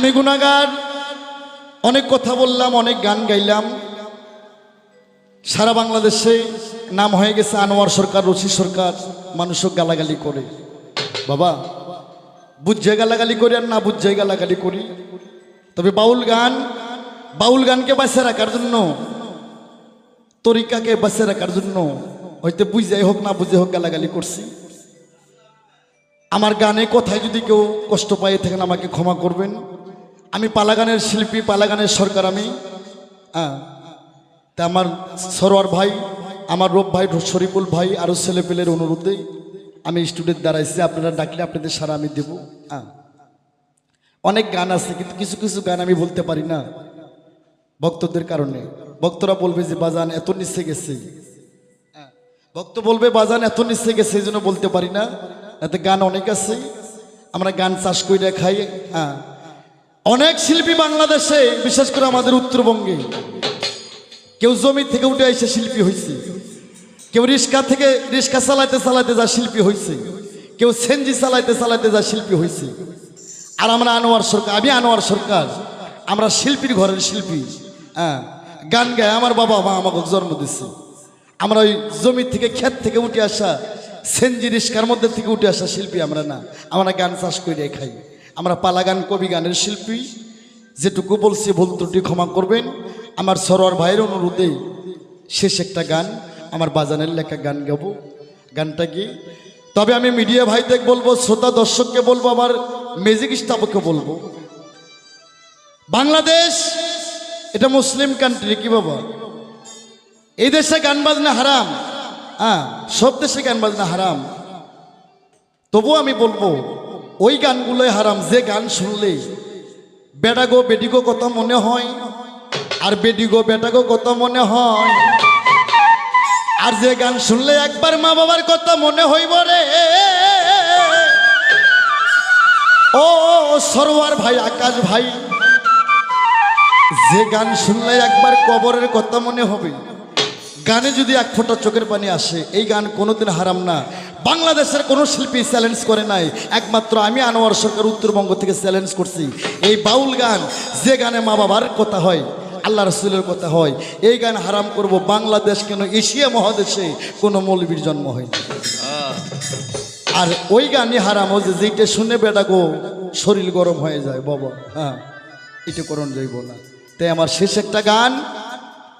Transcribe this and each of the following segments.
আমি গুণাগার অনেক কথা বললাম, অনেক গান গাইলাম। সারা বাংলাদেশে নাম হয়ে গেছে আনোয়ার সরকার, রশি সরকার, মানুষও গালাগালি করে। বাবা, বুঝে গালাগালি করি আর না বুঝে গালাগালি করি? তবে বাউল গান, বাউল গানকে বাঁচিয়ে রাখার জন্য, তরিকাকে বাঁচিয়ে রাখার জন্য, হয়তো বুঝাই হোক না বুঝে হোক গালাগালি করছি। আমার গানে কথায় যদি কেউ কষ্ট পাই থাকেন আমাকে ক্ষমা করবেন। আমি পালাগানের শিল্পী পালাগানের সরকার আমি। হ্যাঁ। তা আমার সরোয়ার ভাই আমার রূপ ভাই শরীফুল ভাই আরও ছেলেপেলের অনুরোধে আমি স্টুডেন্ট দাঁড়াইছি। আপনারা ডাকলে আপনাদের সারা আমি দেবো। হ্যাঁ। অনেক গান আছে কিন্তু কিছু কিছু গান আমি বলতে পারি না ভক্তদের কারণে। ভক্তরা বলবে যে বাজান এত নিচে গেছে। হ্যাঁ, ভক্ত বলবে বাজান এত নিচে গেছে এই জন্য বলতে পারি না। এতে গান অনেক আছে। আমরা গান চাষ করে খাই। হ্যাঁ। অনেক শিল্পী বাংলাদেশে, বিশেষ করে আমাদের উত্তরবঙ্গে। কেউ জমি থেকে উঠে এসে শিল্পী হয়েছে কেউ রিক্সা থেকে রিক্সা চালাইতে চালাইতে যা শিল্পী হয়েছে কেউ সেনজি চালাইতে চালাইতে যা শিল্পী হয়েছে আর আমরা আনোয়ার সরকার, আমি আনোয়ার সরকার। আমরা শিল্পীর ঘরের শিল্পী। হ্যাঁ গান গায়, আমার বাবা মা আমাকে জন্ম দিচ্ছে আমরা ওই জমি থেকে, ক্ষেত থেকে উঠে আসা, সেনজি রিস্কার মধ্যে থেকে উঠে আসা শিল্পী আমরা না। আমরা গান চাষ করে খাই। আমরা পালা গান কবি গানের শিল্পী। যেটুকু বলছি ভুল ত্রুটি ক্ষমা করবেন। আমার সরোয়ার ভাইয়ের অনুরোধে শেষ একটা গান, আমার বাজানের লেখা গান গাবো, গানটা কি তবে আমি মিডিয়া ভাইদের বলব, শ্রোতা দর্শককে বলব, আমার ম্যাজিক স্টাফকে বলব। বাংলাদেশ, এটা মুসলিম কান্ট্রি কি বাবা? এই দেশে গান বাজনা হারাম। হ্যাঁ সব দেশে গান বাজনা হারাম। তবুও আমি বলব ওই গানগুলোই হারাম, যে গান শুনলে বেটাগো বেডিগো কত মনে হয়? আর বেডিগো বেটাগো কত মনে হয়? আর যে গান শুনলে একবার মা বাবার কথা মনে হইব রে? ও, সরোয়ার ভাই, আকাশ ভাই, যে গান শুনলে একবার কবরের কথা মনে হবে? গানে যদি এক ফোঁটা চোখের পানি আসে, এই গান কোনোদিন হারাম না। বাংলাদেশের কোনো শিল্পী চ্যালেঞ্জ করে নাই। একমাত্র আমি আনোয়ার সরকার উত্তরবঙ্গ থেকে চ্যালেঞ্জ করছি। এই বাউল গান, যে গানে মা বাবার কথা হয়, আল্লাহ রসুলের কথা হয়, এই গান হারাম করব। বাংলাদেশ কেন? এশিয়া মহাদেশে কোনো মৌলবীর জন্ম হয়নি। আর ওই গানই হারাম। ও যে যেইটা শুনে বেটা গো, শরীর গরম হয়ে যায়, বাবা। হ্যাঁ এটা করণ যাইব না। তাই আমার শেষ একটা গান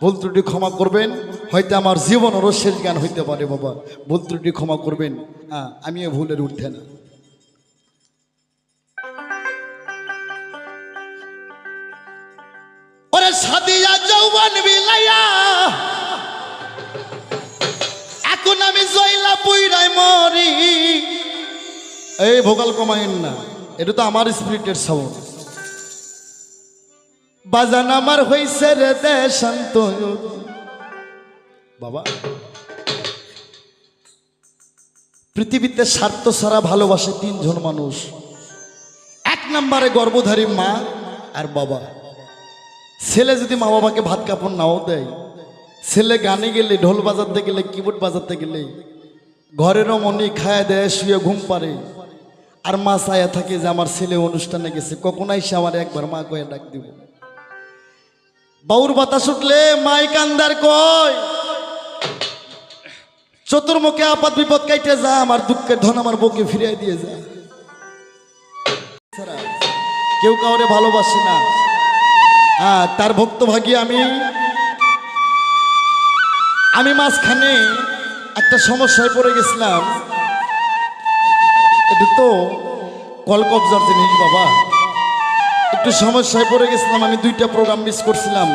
ভুল ত্রুটি ক্ষমা করবেন, হয়তো আমার জীবনেরও শেষ জ্ঞান হইতে পারে বাবা। ভুল ত্রুটি ক্ষমা করবেন হ্যাঁ আমিও ভুলের উঠতে না। ওরে এখন আমি জয়লা পুইরাই মরি। এই ভোগাল কমাইন না, এটা তো আমার স্পিরিটের সাউন্ড বাজান আমার হইছে রে দেশান্ত। বাবা, পৃথিবীতে স্বার্থ ছাড়া ভালোবাসে তিনজন মানুষ। এক নম্বরে গর্ভধারী মা আর বাবা। ছেলে যদি মা বাবাকে ভাত কাপড় নাও দেয়, ছেলে গানে গেলে, ঢোল বাজাতে গেলে, কিবোর্ড বাজাতে গেলে ঘরেরও মনি খায় দেয়, শুয়ে ঘুম পারে আর মা ছায়া থাকে যে আমার ছেলে অনুষ্ঠানে গেছে, কখন আইসে আমার একবার মা কয়ে ডাক দিব। বাউর বাতাস উঠলে মাই কান্দার কয়। চতুর্মুখে আপাত বিপদ কাইটে যা, আমার দুঃখের ধন আমার বউকে ফিরিয়ে দিয়ে যা। কেউ কাউরে ভালোবাসে না। হ্যাঁ তার ভক্ত ভাগী আমি। আমি মাঝখানে একটা সমস্যায় পড়ে গেছিলাম। এটা তো কলকবজার জিনিস বাবা। একটু সমস্যায় পড়ে গেছিলাম, আমি দুইটা প্রোগ্রাম মিস করছিলাম।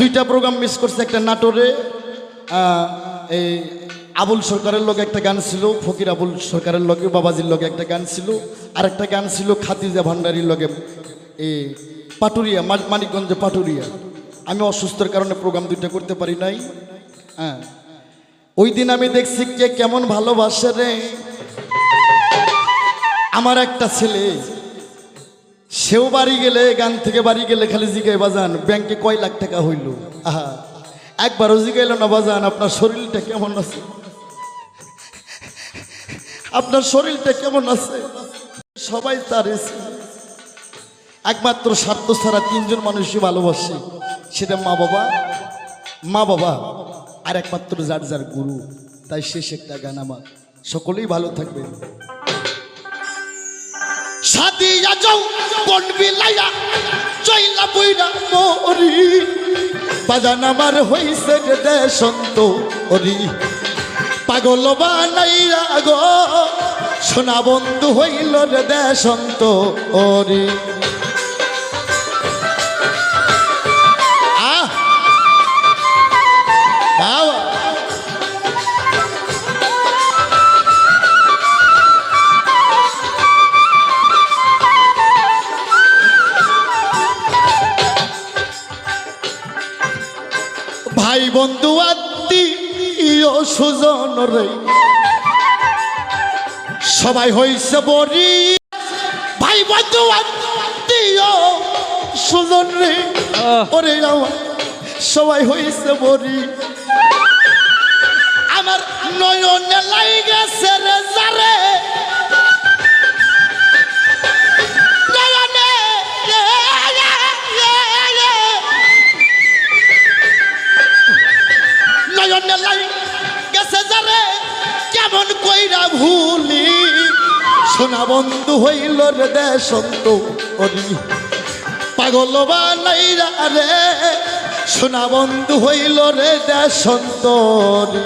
দুইটা প্রোগ্রাম মিস করছি একটা নাটোরে এই আবুল সরকারের লগে একটা গান ছিল, ফকির আবুল সরকারের লগে, বাবাজির লগে একটা গান ছিল, আর একটা গান ছিল খাতিজা ভান্ডারির লগে এই পাটুরিয়া মানিকগঞ্জে পাটুরিয়া। আমি অসুস্থর কারণে প্রোগ্রাম দুইটা করতে পারি নাই। হ্যাঁ। ওই দিন আমি দেখছি কে কেমন ভালোবাসে রে। আমার একটা ছেলে সেও বাড়ি গেলে, গান থেকে বাড়ি গেলে খালি জিগাই বাজান, ব্যাংকে কয় লাখ টাকা হইল? আহা, একবারও জিগাইল না বাজান, আপনার শরীরটা কেমন আছে? আপনার শরীরটা কেমন আছে? সবাই তার একমাত্র স্বার্থ ছাড়া তিনজন মানুষই ভালোবাসে, সেটা মা বাবা মা বাবা আর একমাত্র যার যার গুরু। তাই শেষ একটা গান আমার। সকলেই ভালো থাকবে সাদিয়া যাও কোন বিলাইয়া চইলা বইরা মরি। বাজান আমার হইছে রে দেশন্ত ওরি পাগল বানাইয়া গো, সোনা বন্ধু হইল রে দেশন্ত ওরি আত্মীয় সুজন রে। সবাই হইছে বরি ভাই বন্ধু আত্মীয় সুজন রে। ওরে আমার সবাই হইছে বরি আমার নয়নে লাইগেছে রে যারে। সোনা বন্ধু হইল রে দেশন্ত অরি পাগল বানাইরা রে, সোনা বন্ধু হইল রে দেশন্ত অরি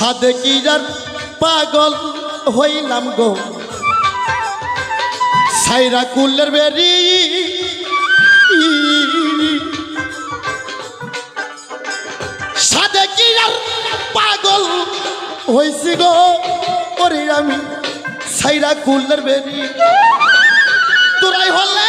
সাদে কিরার পাগল হইলাম গো? সাইরা কুলের বেরি। সাদে কিরার পাগল হইছি গো? ওরে আমি সাইরা কুলের বেরি। তোরাই হলে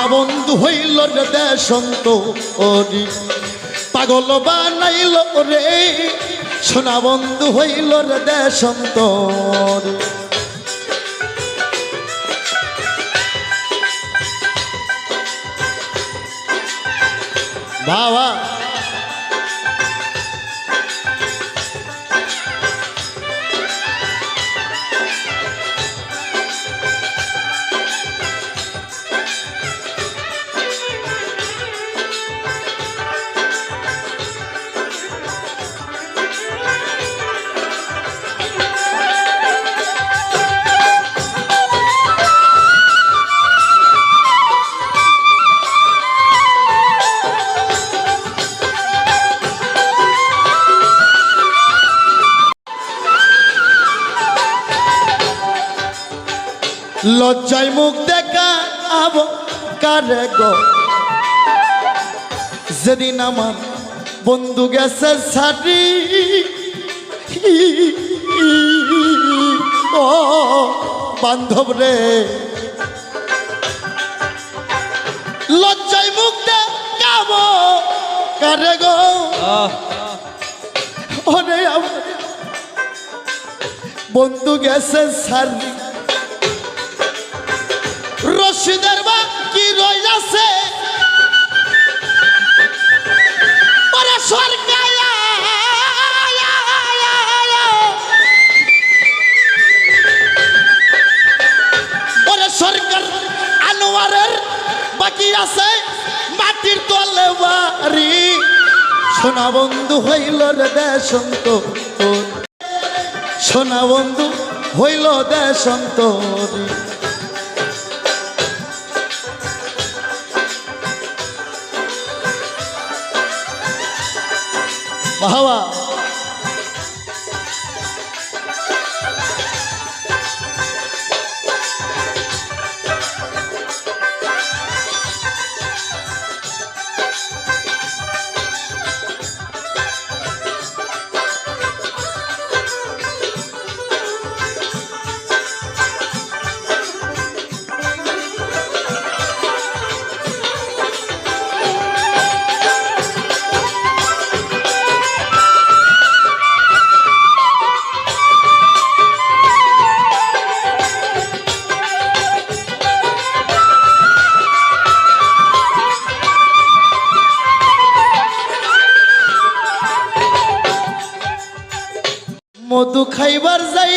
সোনা বন্ধু হইল রে দেশন্ত, ওরি পাগল বানাইল রে সোনা বন্ধু হইল রে দেশন্ত বাবা লজ্জায় মুখ দেখা আব কারে গো। যেদিন আমার বন্ধু গেছে সারি ও বান্ধব রে। লজ্জায় মুখ দেখাব কারে গো। ওরে বন্ধু গেছে সারি রশিদের বা কি রইলাছে? ওরে বাকি আছে, মাটির তলে বাড়ি। সোনা বন্ধু হইল রে দেশন্ত। সোনা বন্ধু হইল দেশান্তরী বাবা মধু খাইবার যাই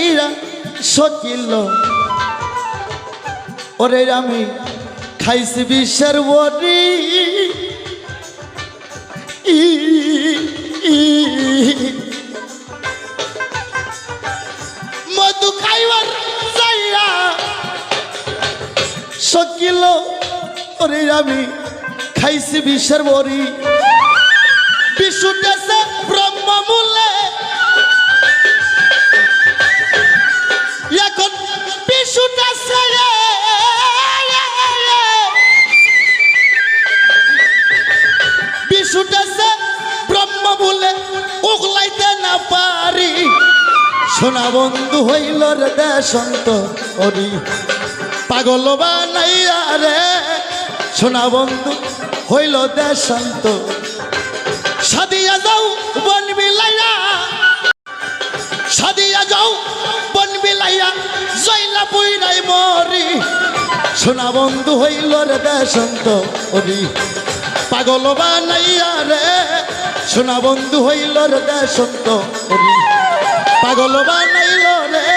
ইরা সকিল ওরে আমি খাইছি বিশ্বের ই, মধু খাইবার যাইয়া সকিল ওরে আমি খাইছি বিশ্বের বড়ি বিশুটেছে ব্রহ্মমূলে এখন বিশুটেছে বিশুটেছে ব্রহ্মমূলে উগলাইতে না পারি। সোনা বন্ধু হইল রে দেশন্ত অরি পাগল বানাইয়া রে, সোনা বন্ধু হইল দেশান্ত সাদিয়া সোনা বন্ধু হইল রে দেশন্ত অরি পাগল বানাইয়া রে, সোনা বন্ধু হইল রে দেশন্ত অরি পাগল বানাইল রে,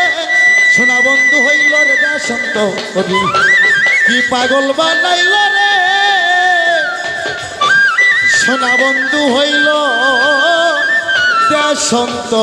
সোনা বন্ধু হইল রে দেশন্ত অরি কি পাগল বানাইল রে, সোনা বন্ধু হইল দেশন্ত